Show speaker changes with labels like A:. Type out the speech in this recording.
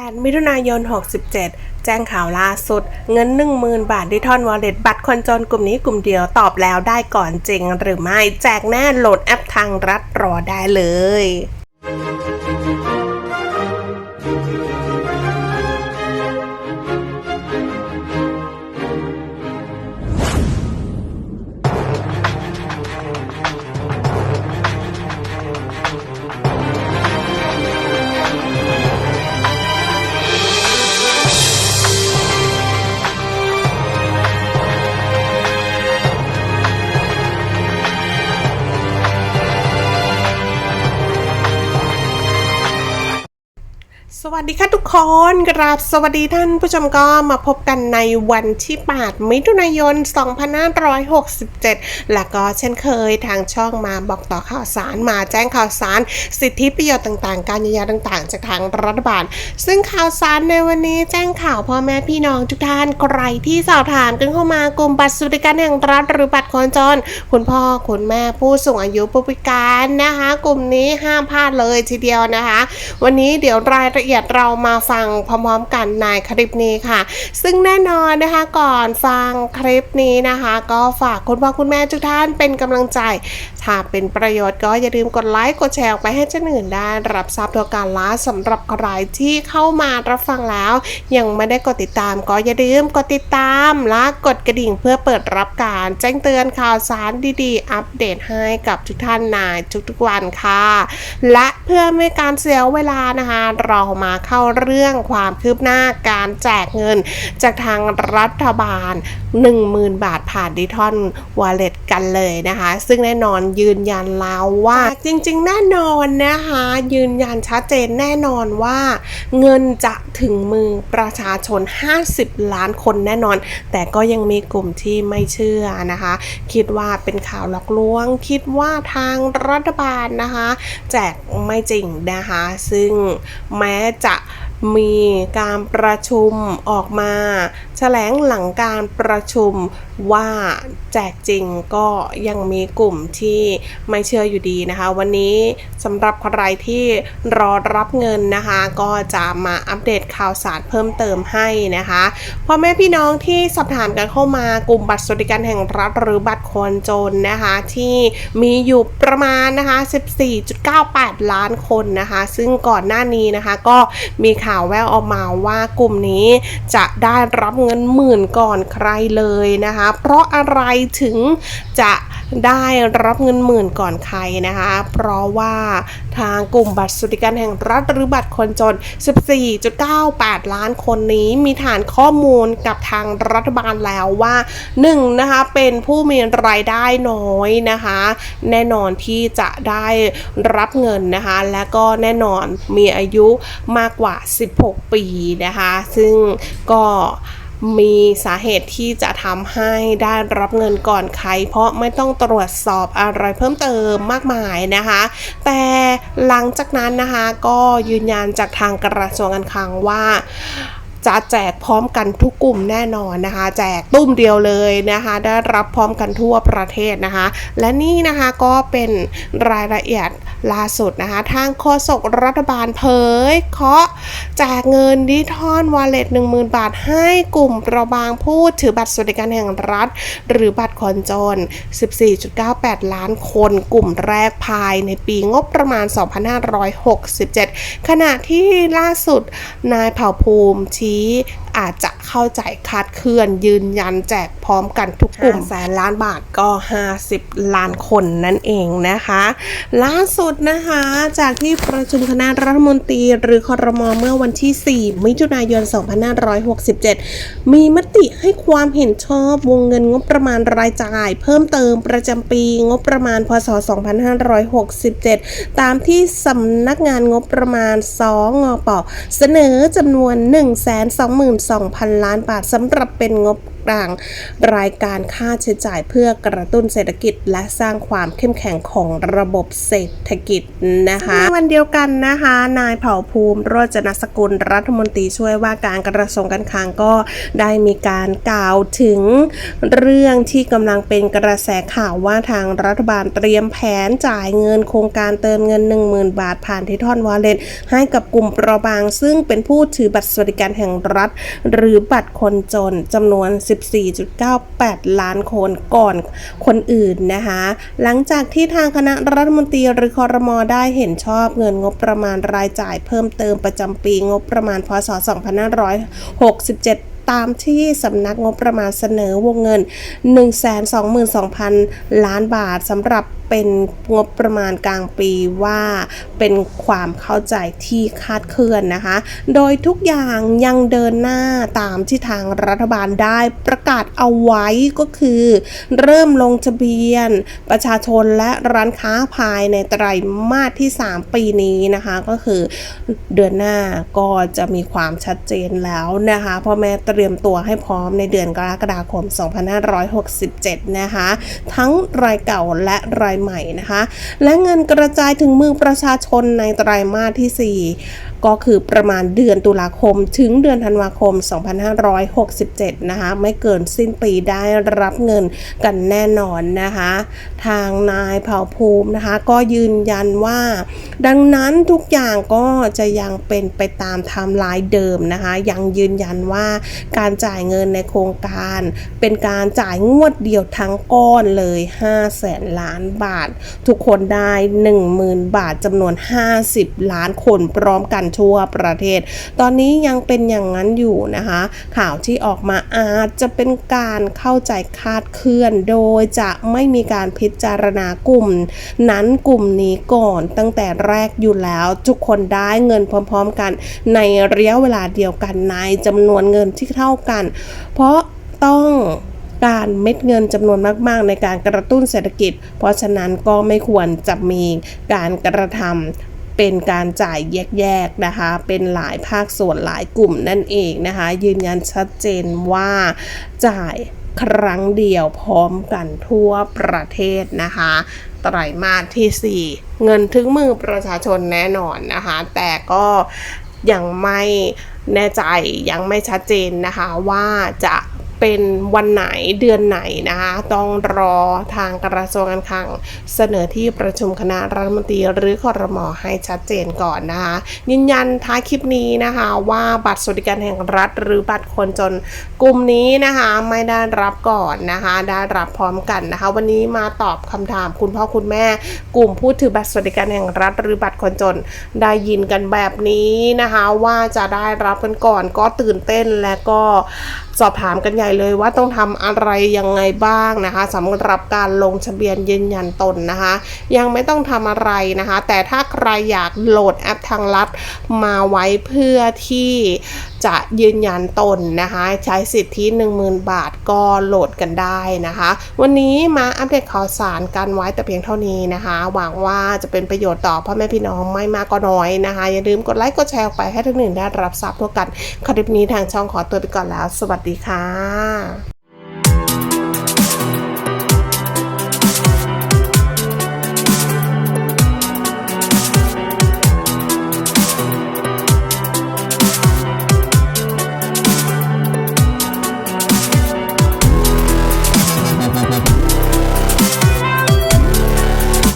A: 8 มิถุนายน 67 แจ้งข่าวล่าสุด เงิน 10,000 บาทดิทอนวอลเล็ตบัตรคนจนกลุ่มนี้กลุ่มเดียวตอบแล้วได้ก่อนจริงหรือไม่ แจกแน่โหลดแอปทางรัฐรอได้เลย วัสดีค่ะทุกคนกราบสวัสดีท่านผู้ชมก็มาพบกันในวันที่ 8 มิถุนายน 2567 และก็เช่นเคยทางช่องมาบอกต่อข่าวสารมาแจ้งข่าวสาร สิทธิประโยชน์ต่างๆ การเยียวยาต่างๆ จากทางรัฐบาล ซึ่งข่าวสารในวันนี้แจ้งข่าวพ่อแม่พี่น้องทุกท่านใครที่สอบถามกันเข้ามากลุ่มบัตรสวัสดิการแห่งรัฐหรือบัตรคนจนคุณพ่อคุณแม่ผู้สูงอายุผู้พิการนะคะ กลุ่มนี้ห้ามพลาดเลยทีเดียวนะคะ วันนี้เดี๋ยวรายละเอียดเรามาฟังพร้อมๆกันในคลิปนี้ค่ะ ซึ่งแน่นอนนะคะก่อนฟังคลิปนี้นะคะ ก็ฝากคุณพ่อคุณแม่ทุกท่านเป็นกำลังใจ ถ้าเป็นประโยชน์ก็อย่าลืมกดไลค์กดแชร์ไปให้เจ้าอื่นได้รับทราบตัวการล้าสำหรับใครที่เข้ามารับฟังแล้ว ยังไม่ได้กดติดตามก็อย่าลืมกดติดตามและกดกระดิ่งเพื่อเปิดรับการแจ้งเตือนข่าวสารดีๆ อัปเดตให้กับทุกท่านในทุกๆวันค่ะ และเพื่อไม่การเสียเวลานะคะ เรามาเข้าเรื่องความคืบหน้าการแจกเงิน จากทางรัฐบาล 10,000 บาทผ่านดิทอนวอลเล็ตกันเลยนะคะ ซึ่งแน่นอนยืนยันแล้วว่าจริงๆ แน่นอนนะคะ ยืนยันชัดเจนแน่นอนว่า เงินจะถึงมือประชาชน 50 ล้านคนแน่นอน แต่ก็ยังมีกลุ่มที่ไม่เชื่อนะคะ คิดว่าเป็นข่าวหลอกลวง คิดว่าทางรัฐบาลนะคะ แจกไม่จริงนะคะ ซึ่งแม้จะมีการประชุมออกมา แถลงหลังการประชุม ว่าแจกจริงก็ยังมีกลุ่มที่ไม่เชื่ออยู่ดีนะคะ วันนี้สำหรับใครที่รอรับเงินนะคะ ก็จะมาอัปเดตข่าวสารเพิ่มเติมให้นะคะพ่อแม่พี่น้องที่สอบถามกันเข้ามากลุ่มบัตรสวัสดิการแห่งรัฐหรือบัตรคนจนนะคะ ที่มีอยู่ประมาณนะคะ 14.98 ล้านคนนะคะ ซึ่งก่อนหน้านี้นะคะ ก็มีข่าวแววออกมาว่ากลุ่มนี้จะได้รับเงินหมื่นก่อนใครเลยนะคะเพราะอะไรถึงจะได้รับเงินหมื่นก่อนใครนะคะ เพราะว่าทางกลุ่มบัตรสวัสดิการแห่งรัฐหรือบัตรคนจน 14.98 ล้านคนนี้มีฐานข้อมูลกับทางรัฐบาลแล้วว่า1นะคะเป็นผู้มีรายได้น้อยนะคะ แน่นอนที่จะได้รับเงินนะคะ และก็แน่นอนมีอายุมากกว่า 16 ปีนะคะ ซึ่งก็ มีสาเหตุที่จะทำให้ได้รับเงินก่อนใคร เพราะไม่ต้องตรวจสอบอะไรเพิ่มเติมมากมายนะคะ แต่หลังจากนั้นนะคะก็ยืนยันจากทางกระทรวงการคลังว่า จะแจกพร้อมกันทุกกลุ่มแน่นอนนะคะ แจกตุ้มเดียวเลยนะคะ ได้รับพร้อมกันทั่วประเทศนะคะ และนี่นะคะก็เป็นรายละเอียดล่าสุดนะคะ ทางโฆษกรัฐบาลเผยเคาะแจกเงินดิทอนวอลเล็ต10,000 บาทให้กลุ่มเปราะบางผู้ถือบัตรสวัสดิการแห่งรัฐ หรือบัตรคนจน 14.98 ล้านคนกลุ่มแรกภายในปีงบประมาณ 2567 ขณะที่ล่าสุดนายเผ่าภูมิชี咦。 อาจจะเข้าใจคาดเคลื่อนยืนยันแจกพร้อมกันทุกกลุ่มแสนล้านบาทก็ 50 ล้านคนนั่นเองนะคะ ล่าสุดนะคะจากที่ประชุมคณะรัฐมนตรีหรือคอรมอเมื่อวันที่ 4 มิถุนายน 2567 มีมติให้ความเห็นชอบวงเงินงบประมาณรายจ่าย เพิ่มเติมประจำปีงบประมาณพศ 2567 ตามที่สำนักงานงบประมาณสงปเสนอจำนวน2,000 ล้านบาทสำหรับเป็นงบ ต่าง รายการค่าใช้จ่ายเพื่อกระตุ้นเศรษฐกิจ และสร้างความเข้มแข็งของระบบเศรษฐกิจนะคะในวันเดียวกันนะคะ นายเผ่าภูมิโรจนสกุลรัฐมนตรีช่วยว่าการกระทรวงการคลังก็ได้มีการกล่าวถึงเรื่องที่กำลังเป็นกระแสข่าวว่าทางรัฐบาลเตรียมแผนจ่ายเงินโครงการเติมเงิน 10,000 บาทผ่านทิทอนวอลเล็ตให้กับกลุ่มเปราะบาง ซึ่งเป็นผู้ถือบัตรสวัสดิการแห่งรัฐ หรือบัตรคนจนจำนวน14.98 ล้านคนก่อนคนอื่นนะคะ หลังจากที่ทางคณะรัฐมนตรีหรือคอรมอได้เห็นชอบเงินงบประมาณรายจ่ายเพิ่มเติมประจำปีงบประมาณพศ 2567ตามที่สำนักงบประมาณเสนอวงเงิน 122,000 ล้านบาทสำหรับเป็นงบประมาณกลางปีว่าเป็นความเข้าใจที่คาดเคลื่อนนะคะ โดยทุกอย่างยังเดินหน้าตามที่ทางรัฐบาลได้ประกาศเอาไว้ก็คือ เริ่มลงทะเบียน ประชาชนและร้านค้าภายในไตรมาสที่ 3 ปีนี้นะคะ ก็คือเดือนหน้าก็จะมีความชัดเจนแล้วนะคะพ่อแม่เตรียมตัวให้พร้อมในเดือนกรกฎาคม 2567 นะคะ ทั้งรายเก่าและรายใหม่นะคะ และเงินกระจายถึงมือประชาชนในไตรมาสที่ 4 ก็คือประมาณเดือนตุลาคม ถึงเดือนธันวาคม 2567 นะคะ ไม่เกินสิ้นปีได้รับเงินกันแน่นอนนะคะ ทางนายเผ่าภูมินะคะ ก็ยืนยันว่า ดังนั้นทุกอย่างก็จะยังเป็นไปตามไทม์ไลน์เดิมนะคะ ยังยืนยันว่าการจ่ายเงินในโครงการ เป็นการจ่ายงวดเดียวทั้งก้อนเลย5แสนล้านบาท ทุกคนได้ 10,000 บาทจำนวน 50 ล้านคนพร้อมกันทั่วประเทศ ตอนนี้ยังเป็นอย่างนั้นอยู่นะคะ ข่าวที่ออกมาอาจจะเป็นการเข้าใจคาดเคลื่อน โดยจะไม่มีการพิจารณากลุ่ม นั้นกลุ่มนี้ก่อนตั้งแต่แรกอยู่แล้วทุกคนได้เงินพร้อม ๆ กัน ในระยะเวลาเดียวกันในจำนวนเงินที่เท่ากัน เพราะต้อง การเม็ดเงินจำนวนมาก ๆ ในการกระตุ้นเศรษฐกิจ เพราะฉะนั้นก็ไม่ควรจะมีการกระทำเป็นการจ่ายแยกๆนะคะ เป็นหลายภาคส่วนหลายกลุ่มนั่นเองนะคะ ยืนยันชัดเจนว่าจ่ายครั้งเดียวพร้อมกันทั่วประเทศนะคะไตรมาสทีสี่4 เงินถึงมือประชาชนแน่นอนนะคะ แต่ก็ยังไม่แน่ใจยังไม่ชัดเจนนะคะว่าจะ เป็นวันไหนเดือนไหนนะคะต้องรอทางกระทรวงการคลัง เสนอที่ประชุมคณะรัฐมนตรีหรือคอรมอให้ชัดเจนก่อนนะคะยืนยันท้ายคลิปนี้นะคะว่าบัตรสวัสดิการแห่งรัฐ หรือบัตรคนจนกลุ่มนี้นะคะไม่ได้รับก่อนนะคะได้รับพร้อมกันนะคะ วันนี้มาตอบคำถามคุณพ่อคุณแม่ กลุ่มผู้ถือบัตรสวัสดิการแห่งรัฐ หรือบัตรคนจนได้ยินกันแบบนี้นะคะว่าจะได้รับกันก่อนก็ตื่นเต้นและก็ สอบถามกันใหญ่เลยว่าต้องทำอะไรยังไงบ้างนะคะสำหรับการลงทะเบียนยืนยันตนนะคะ ยังไม่ต้องทำอะไรนะคะ แต่ถ้าใครอยากโหลดแอปทางลัดมาไว้เพื่อที่ จะยืนยันตนนะคะใช้สิทธิ 10,000 บาทก็โหลดกันได้นะคะ วันนี้มาอัปเดตข่าวสารกันไว้แต่เพียงเท่านี้นะคะ หวังว่าจะเป็นประโยชน์ต่อพ่อแม่พี่น้องไม่มากก็น้อยนะคะ อย่าลืมกดไลค์กดแชร์ออกไปให้ทุกหนึ่งได้รับทราบทั่วกันคลิปนี้ทางช่องขอตัวไปก่อนแล้ว สวัสดีค่ะ